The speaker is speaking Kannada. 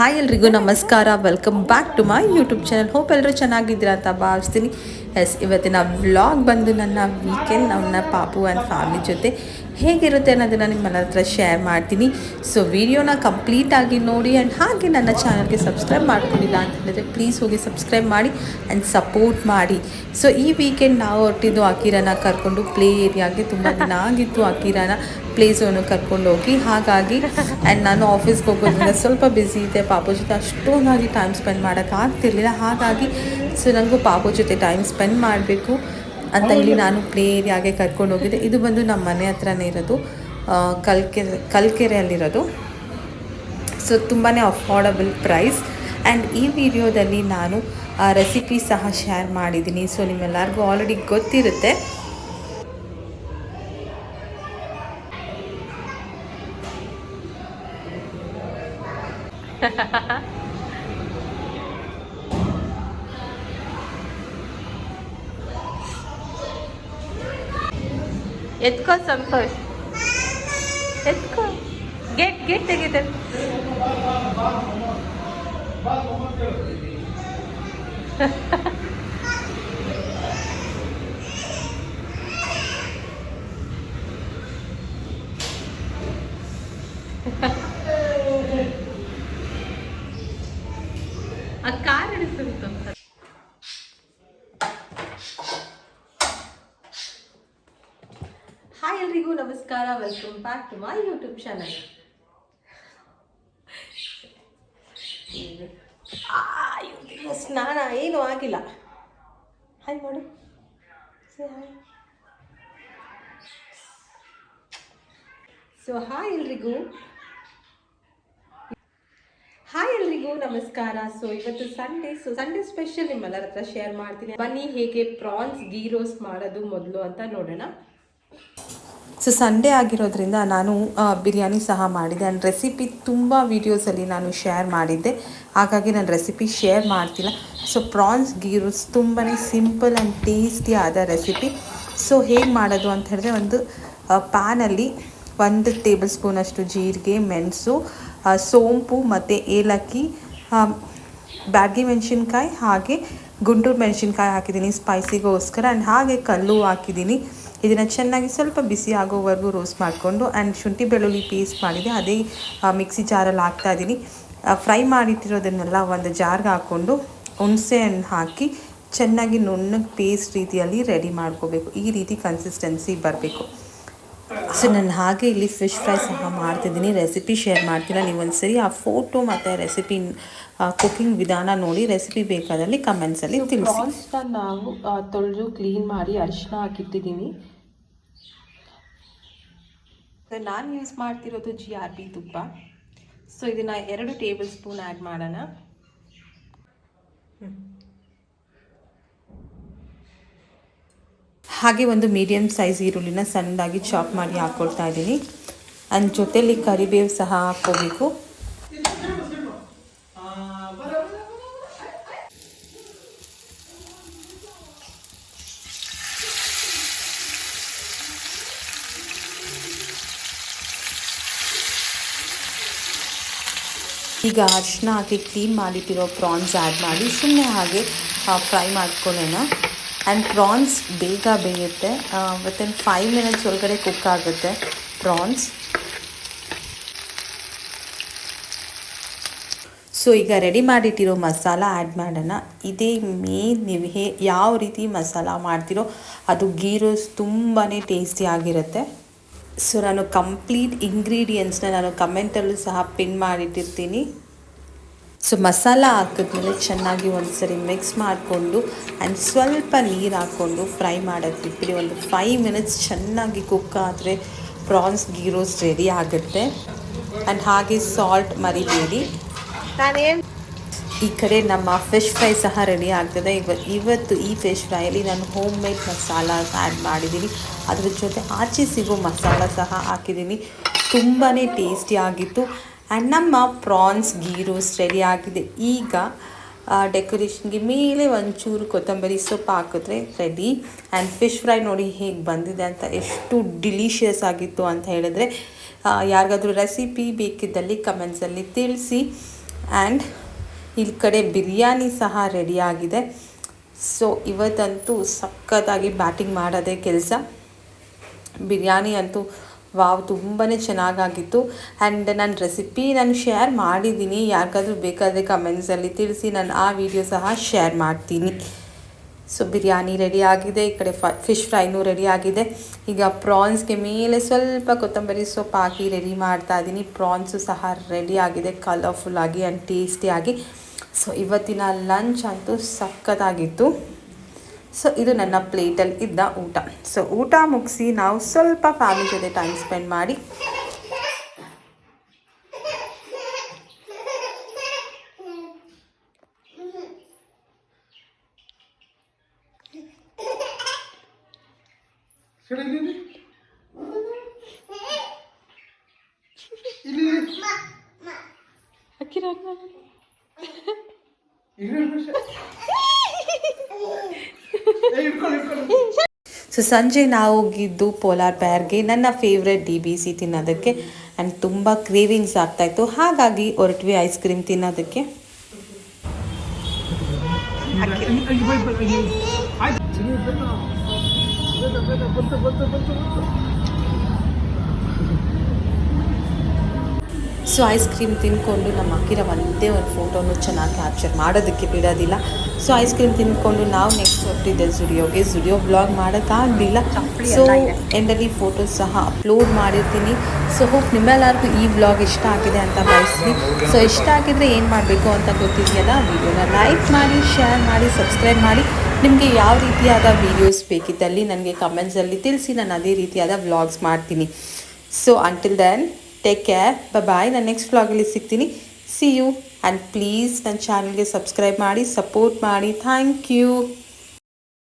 ಹಾಯ್ ಎಲ್ರಿಗೂ ನಮಸ್ಕಾರ. Welcome back to my YouTube channel hope ಎಲ್ಲರೂ ಚೆನ್ನಾಗಿದ್ದೀರಾ ಅಂತ ಭಾವಿಸ್ತೀನಿ. ಎಸ್ ಇವತ್ತಿನ ವ್ಲಾಗ್ ಬಂದು ನನ್ನ ವೀಕೆಂಡ್ ನನ್ನ ಪಾಪು ಆ್ಯಂಡ್ ಫ್ಯಾಮಿಲಿ ಜೊತೆ ಹೇಗಿರುತ್ತೆ ಅನ್ನೋದನ್ನು ನಿಮ್ಮನ್ನ ಹತ್ರ ಶೇರ್ ಮಾಡ್ತೀನಿ. ಸೊ ವಿಡಿಯೋನ ಕಂಪ್ಲೀಟಾಗಿ ನೋಡಿ ಆ್ಯಂಡ್ ಹಾಗೆ ನನ್ನ ಚಾನಲ್ಗೆ ಸಬ್ಸ್ಕ್ರೈಬ್ ಮಾಡ್ಕೊಂಡಿಲ್ಲ ಅಂತ ಹೇಳಿದ್ರೆ ಪ್ಲೀಸ್ ಹೋಗಿ ಸಬ್ಸ್ಕ್ರೈಬ್ ಮಾಡಿ ಆ್ಯಂಡ್ ಸಪೋರ್ಟ್ ಮಾಡಿ. ಸೊ ಈ ವೀಕೆಂಡ್ ನಾವು ಹೊರಟಿದ್ದು ಅಕೀರನ ಕರ್ಕೊಂಡು ಪ್ಲೇ ಏರಿಯಾಗೆ ತುಂಬ ದಿನ ಆಗಿತ್ತು ಅಕಿರನ ಪ್ಲೇ ಝೋನು ಕರ್ಕೊಂಡು ಹೋಗಿ. ಹಾಗಾಗಿ ಆ್ಯಂಡ್ ನಾನು ಆಫೀಸ್ಗೆ ಹೋಗೋದ್ರಿಂದ ಸ್ವಲ್ಪ ಬ್ಯುಸಿ ಇದೆ ಪಾಪು ಜೊತೆ ಅಷ್ಟೊಂದಾಗಿ ಟೈಮ್ ಸ್ಪೆಂಡ್ ಮಾಡೋಕ್ಕಾಗ್ತಿರ್ಲಿಲ್ಲ ಹಾಗಾಗಿ, ಸೊ ನನಗೂ ಪಾಪು ಜೊತೆ ಟೈಮ್ ಸ್ಪೆಂಡ್ ಮಾಡಬೇಕು. ಅಂತ ಹೇಳಿ ನಾನು ಪ್ಲೇ ಏರಿಯಾಗೆ ಕರ್ಕೊಂಡು ಹೋಗಿದ್ದೆ. ಇದು ಬಂದು ನಮ್ಮ ಮನೆ ಹತ್ರನೇ ಇರೋದು ಕಲ್ಕೆರೆ, ಕಲ್ಕೆರೆಯಲ್ಲಿರೋದು. ಸೊ ತುಂಬಾ ಅಫೋರ್ಡಬಲ್ ಪ್ರೈಸ್ ಆ್ಯಂಡ್ ಈ ವಿಡಿಯೋದಲ್ಲಿ ನಾನು ರೆಸಿಪಿ ಸಹ ಶೇರ್ ಮಾಡಿದ್ದೀನಿ. ಸೊ ನಿಮ್ಮೆಲ್ಲರಿಗೂ ಆಲ್ರೆಡಿ ಗೊತ್ತಿರುತ್ತೆ. ಎತ್ಕೋ ಸಂತೋಷ್ ಎತ್ಕೋ ಗೇಟ್ ಗೇಟ್ ತೆಗಿದೆ ಆ ಕಾರ್ ಹಿಡಿಸುತ್ತೆ ಎಲ್ರಿಗೂ ನಮಸ್ಕಾರ. Welcome back to my YouTube channel ಸ್ನಾನ ಏನು ಆಗಿಲ್ಲ. ಹಾಯ್ ಮಾಡು ಸೊ ಹಾಯ್ ಎಲ್ರಿಗೂ. ಹಾಯ್ ಎಲ್ರಿಗೂ, ನಮಸ್ಕಾರ. ಸೊ ಇವತ್ತು ಸಂಡೇ ಸೊ ಸಂಡೇ ಸ್ಪೆಷಲ್ ನಿಮ್ಮೆಲ್ಲರ ಹತ್ರ ಶೇರ್ ಮಾಡ್ತೀನಿ. ಬನ್ನಿ, ಹೇಗೆ ಪ್ರಾನ್ಸ್ ಗೀ ರೋಸ್ಟ್ ಮಾಡೋದು ಮೊದಲು ಅಂತ ನೋಡೋಣ. ಸೊ ಸಂಡೇ ಆಗಿರೋದ್ರಿಂದ ನಾನು ಬಿರಿಯಾನಿ ಸಹ ಮಾಡಿದ್ದೆ. ಆ್ಯಂಡ್ ರೆಸಿಪಿ ತುಂಬ ವೀಡಿಯೋಸಲ್ಲಿ ನಾನು ಶೇರ್ ಮಾಡಿದ್ದೆ. ಹಾಗಾಗಿ ನಾನು ರೆಸಿಪಿ ಶೇರ್ ಮಾಡ್ತಿಲ್ಲ. ಸೊ ಪ್ರಾನ್ಸ್ ಗೀರುಸ್ ತುಂಬಾ ಸಿಂಪಲ್ ಆ್ಯಂಡ್ ಟೇಸ್ಟಿ ಆದ ರೆಸಿಪಿ ಸೊ ಹೇಗೆ ಮಾಡೋದು ಅಂತ ಹೇಳಿದ್ರೆ ಒಂದು ಪ್ಯಾನಲ್ಲಿ ಒಂದು ಟೇಬಲ್ ಸ್ಪೂನಷ್ಟು ಜೀರಿಗೆ, ಮೆಣಸು ಸೋಂಪು ಮತ್ತು ಏಲಕ್ಕಿ ಬ್ಯಾಡಗಿ ಮೆಣಸಿನ್ಕಾಯಿ ಹಾಗೆ ಗುಂಟೂರು ಮೆಣಸಿನ್ಕಾಯಿ ಹಾಕಿದ್ದೀನಿ. ಸ್ಪೈಸಿಗೋಸ್ಕರ ಆ್ಯಂಡ್ ಹಾಗೆ ಕಲ್ಲು ಹಾಕಿದ್ದೀನಿ. ಇದನ್ನು ಚೆನ್ನಾಗಿ ಸ್ವಲ್ಪ ಬಿಸಿ ಆಗೋವರೆಗೂ ರೋಸ್ಟ್ ಮಾಡಿಕೊಂಡು ಆ್ಯಂಡ್ ಶುಂಠಿ ಬೆಳ್ಳುಳ್ಳಿ ಪೇಸ್ಟ್ ಮಾಡಿದೆ. ಅದೇ ಮಿಕ್ಸಿ ಜಾರಲ್ಲಿ ಹಾಕ್ತಾ ಇದ್ದೀನಿ. ಫ್ರೈ ಮಾಡಿಟ್ಟಿರೋದನ್ನೆಲ್ಲ ಒಂದು ಜಾರ್ಗೆ ಹಾಕ್ಕೊಂಡು ಹುಣಸೆ ಹಣ್ಣು ಹಾಕಿ ಚೆನ್ನಾಗಿ ನುಣ್ಣಗೆ ಪೇಸ್ಟ್ ರೀತಿಯಲ್ಲಿ ರೆಡಿ ಮಾಡ್ಕೋಬೇಕು. ಈ ರೀತಿ ಕನ್ಸಿಸ್ಟೆನ್ಸಿ ಬರಬೇಕು. ಸೊ ನಾನು ಹಾಗೆ ಇಲ್ಲಿ ಫಿಶ್ ಫ್ರೈ ಸಹ ಮಾಡ್ತಿದ್ದೀನಿ. ರೆಸಿಪಿ ಶೇರ್ ಮಾಡ್ತೀನಿ ನೀವು ಒಂದ್ಸರಿ ಆ ಫೋಟೋ ಮತ್ತು ರೆಸಿಪಿ ಕುಕಿಂಗ್ ವಿಧಾನ ನೋಡಿ ರೆಸಿಪಿ ಬೇಕಾದಲ್ಲಿ ಕಮೆಂಟ್ಸಲ್ಲಿ ತಿಳಿಸಿ. ಪ್ರಾನ್ಸ್ನ ನಾವು ತೊಳೆದು ಕ್ಲೀನ್ ಮಾಡಿ ಅರಿಶಿನ ಹಾಕಿಟ್ಟಿದ್ದೀನಿ. ನಾನು ಯೂಸ್ ಮಾಡ್ತಿರೋದು ಜಿ ಆರ್ ಬಿ ತುಪ್ಪ. ಸೊ ಇದನ್ನು ಎರಡು ಟೇಬಲ್ ಸ್ಪೂನ್ ಆ್ಯಡ್ ಮಾಡೋಣ ಹಾಗೆ ಒಂದು ಮೀಡಿಯಮ್ ಸೈಜ್ ಈರುಳ್ಳಿನ ಸಣ್ಣದಾಗಿ ಚಾಪ್ ಮಾಡಿ ಹಾಕ್ಕೊಳ್ತಾ ಇದ್ದೀನಿ. ಆ್ಯಂಡ್ ಜೊತೆಯಲ್ಲಿ ಕರಿಬೇವು ಸಹ ಹಾಕ್ಕೋಬೇಕು. ಈಗ ಅರಿಶಿನ ಹಾಕಿ ಕ್ಲೀನ್ ಮಾಡಿಟ್ಟಿರೋ ಪ್ರಾನ್ಸ್ ಆ್ಯಡ್ ಮಾಡಿ ಸುಮ್ಮನೆ ಹಾಗೆ ಫ್ರೈ ಮಾಡ್ಕೊಳ್ಳೋಣ. ಆ್ಯಂಡ್ ಪ್ರಾನ್ಸ್ ಬೇಗ ಬೇಯುತ್ತೆ. ವಿತಿನ್ ಫೈವ್ ಮಿನಿಟ್ಸ್ ಒಳಗಡೆ ಕುಕ್ ಆಗುತ್ತೆ ಪ್ರಾನ್ಸ್ ಸೊ ಈಗ ರೆಡಿ ಮಾಡಿಟ್ಟಿರೋ ಮಸಾಲ ಆ್ಯಡ್ ಮಾಡೋಣ. ಇದೇ ಮೇನ್ ನೀವು ಹೇ ಯಾವ ರೀತಿ ಮಸಾಲ ಮಾಡ್ತಿರೋ ಅದು ಗೀ ರೋಸ್ ತುಂಬಾ ಟೇಸ್ಟಿ ಆಗಿರುತ್ತೆ. ಸೊ ನಾನು ಕಂಪ್ಲೀಟ್ ಇಂಗ್ರೀಡಿಯೆಂಟ್ಸ್ನ ನಾನು ಕಮೆಂಟಲ್ಲೂ ಸಹ ಪಿನ್ ಮಾಡಿಟ್ಟಿರ್ತೀನಿ. ಸೊ ಮಸಾಲ ಹಾಕಿದ್ಮೇಲೆ ಚೆನ್ನಾಗಿ ಒಂದು ಸರಿ ಮಿಕ್ಸ್ ಮಾಡಿಕೊಂಡು ಆ್ಯಂಡ್ ಸ್ವಲ್ಪ ನೀರು ಹಾಕ್ಕೊಂಡು ಫ್ರೈ ಮಾಡೋದು ಬಿಟ್ಬಿಡಿ. ಒಂದು ಫೈವ್ ಮಿನಿಟ್ಸ್ ಚೆನ್ನಾಗಿ ಕುಕ್ ಆದರೆ ಪ್ರಾನ್ಸ್ ಗೀರೋಸ್ ರೆಡಿ ಆಗುತ್ತೆ. ಆ್ಯಂಡ್ ಹಾಗೆ ಸಾಲ್ಟ್ ಮರಿಬೇಡಿ. ಈ ಕಡೆ ನಮ್ಮ ಫಿಶ್ ಫ್ರೈ ಸಹ ರೆಡಿ ಆಗ್ತದೆ. ಇವ ಇವತ್ತು ಈ ಫಿಶ್ ಫ್ರೈಯಲ್ಲಿ ನಾನು ಹೋಮ್ ಮೇಡ್ ಮಸಾಲ ಆ್ಯಡ್ ಮಾಡಿದ್ದೀನಿ. ಅದ್ರ ಜೊತೆ ಆಚೆ ಸಿಗೋ ಮಸಾಲ ಸಹ ಹಾಕಿದ್ದೀನಿ. ತುಂಬಾ ಟೇಸ್ಟಿ ಆಗಿತ್ತು. ಆ್ಯಂಡ್ ನಮ್ಮ ಪ್ರಾನ್ಸ್ ಗೀ ರೋಸ್ಟ್ ರೆಡಿ ಆಗಿದೆ. ಈಗ ಡೆಕೋರೇಷನ್ಗೆ ಮೇಲೆ ಒಂಚೂರು ಕೊತ್ತಂಬರಿ ಸೊಪ್ಪು ಹಾಕಿದ್ರೆ ರೆಡಿ ಆ್ಯಂಡ್ ಫಿಶ್ ಫ್ರೈ ನೋಡಿ ಹೇಗೆ ಬಂದಿದೆ ಅಂತ ಎಷ್ಟು ಡಿಲಿಷಿಯಸ್ ಆಗಿತ್ತು ಅಂತ ಹೇಳಿದ್ರೆ ಯಾರಿಗಾದರೂ ರೆಸಿಪಿ ಬೇಕಿದ್ದಲ್ಲಿ ಕಮೆಂಟ್ಸಲ್ಲಿ ತಿಳಿಸಿ. ಆ್ಯಂಡ್ ಇಲ್ಲಿ ಕಡೆ ಬಿರಿಯಾನಿ ಸಹ ರೆಡಿಯಾಗಿದೆ ಸೊ ಇವತ್ತಂತೂ ಸಖತ್ತಾಗಿ ಬ್ಯಾಟಿಂಗ್ ಮಾಡೋದೇ ಕೆಲಸ. ಬಿರಿಯಾನಿ ಅಂತೂ ವಾವ್ ತುಂಬಾ ಚೆನ್ನಾಗಾಗಿತ್ತು. ಆ್ಯಂಡ್ ನಾನು ರೆಸಿಪಿ ನಾನು ಶೇರ್ ಮಾಡಿದ್ದೀನಿ ಯಾರಿಗಾದ್ರೂ ಬೇಕಾದರೆ ಕಮೆಂಟ್ಸಲ್ಲಿ ತಿಳಿಸಿ ನಾನು ಆ ವಿಡಿಯೋ ಸಹ ಶೇರ್ ಮಾಡ್ತೀನಿ. ಸೊ ಬಿರಿಯಾನಿ ರೆಡಿ ಆಗಿದೆ. ಈ ಕಡೆ ಫ ಫಿಶ್ ಫ್ರೈನೂ ರೆಡಿ ಆಗಿದೆ. ಈಗ ಪ್ರಾನ್ಸ್ಗೆ ಮೇಲೆ ಸ್ವಲ್ಪ ಕೊತ್ತಂಬರಿ ಸೊಪ್ಪು ಹಾಕಿ ರೆಡಿ ಮಾಡ್ತಾ ಇದ್ದೀನಿ ಪ್ರಾನ್ಸು ಸಹ ರೆಡಿ ಆಗಿದೆ. ಕಲರ್ಫುಲ್ಲಾಗಿ ಆ್ಯಂಡ್ ಟೇಸ್ಟಿಯಾಗಿ ಸೊ ಇವತ್ತಿನ ಲಂಚ್ ಅಂತೂ ಸಖತ್ತಾಗಿತ್ತು. ಸೊ ಇದು ನನ್ನ ಪ್ಲೇಟಲ್ಲಿ ಇದ್ದ ಊಟ. ಸೊ ಊಟ ಮುಗಿಸಿ ನಾವು ಸ್ವಲ್ಪ ಫ್ಯಾಮಿಲಿ ಜೊತೆ ಟೈಮ್ ಸ್ಪೆಂಡ್ ಮಾಡಿ. ಸೊ ಸಂಜೆ ನಾವು ಹೋಗಿದ್ದು ಪೋಲಾರ್ ಪ್ಯಾರ್ಗೆ ನನ್ನ ಫೇವ್ರೆಟ್ ಡಿ ಬಿ ಸಿ ತಿನ್ನೋದಕ್ಕೆ ಆ್ಯಂಡ್ ತುಂಬ ಕ್ರೇವಿಂಗ್ಸ್ ಆಗ್ತಾಯಿತ್ತು ಹಾಗಾಗಿ ಹೊರಟ್ವಿ ಐಸ್ ಕ್ರೀಮ್ ತಿನ್ನೋದಕ್ಕೆ. ಸೊ ಐಸ್ ಕ್ರೀಮ್ ತಿಂದ್ಕೊಂಡು ನಮ್ಮ ಅಕ್ಕಿರ ಒಂದೇ ಒಂದು ಫೋಟೋನು ಚೆನ್ನಾಗಿ ಕ್ಯಾಪ್ಚರ್ ಮಾಡೋದಕ್ಕೆ ಬಿಡೋದಿಲ್ಲ. ಸೊ ಐಸ್ ಕ್ರೀಮ್ ತಿಂದ್ಕೊಂಡು ನಾವು ನೆಕ್ಸ್ಟ್ ಹೊರಟಿದ್ದೆ ಜುಡಿಯೋಗೆ ಜುಡಿಯೋ ಬ್ಲಾಗ್ ಮಾಡೋಕ್ಕಾಗಲಿಲ್ಲ ಸೊ ಎಂಡಲ್ಲಿ ಫೋಟೋಸ್ ಸಹ ಅಪ್ಲೋಡ್ ಮಾಡಿರ್ತೀನಿ. ಸೊ ಹೋಪ್ ನಿಮ್ಮೆಲ್ಲರಿಗೂ ಈ ಬ್ಲಾಗ್ ಇಷ್ಟ ಆಗಿದೆ ಅಂತ ಬಯಸ್ತೀನಿ ಸೊ ಇಷ್ಟ ಆಗಿದ್ರೆ ಏನು ಮಾಡಬೇಕು ಅಂತ ಗೊತ್ತಿದೆಯಲ್ಲ ವಿಡಿಯೋನ ಲೈಕ್ ಮಾಡಿ ಶೇರ್ ಮಾಡಿ ಸಬ್ಸ್ಕ್ರೈಬ್ ಮಾಡಿ. ನಿಮಗೆ ಯಾವ ರೀತಿಯಾದ ವೀಡಿಯೋಸ್ ಬೇಕಿದ್ದಲ್ಲಿ ನನಗೆ ಕಮೆಂಟ್ಸಲ್ಲಿ ತಿಳಿಸಿ ನಾನು ಅದೇ ರೀತಿಯಾದ ವ್ಲಾಗ್ಸ್ ಮಾಡ್ತೀನಿ. So until then take care ಬ ಬಾಯ್ ನಾನು ನೆಕ್ಸ್ಟ್ ವ್ಲಾಗಲ್ಲಿ ಸಿಗ್ತೀನಿ. ಸಿ ಯು ಆ್ಯಂಡ್ ಪ್ಲೀಸ್ ನನ್ನ ಚಾನಲ್ಗೆ ಸಬ್ಸ್ಕ್ರೈಬ್ ಮಾಡಿ ಸಪೋರ್ಟ್ ಮಾಡಿ. Thank you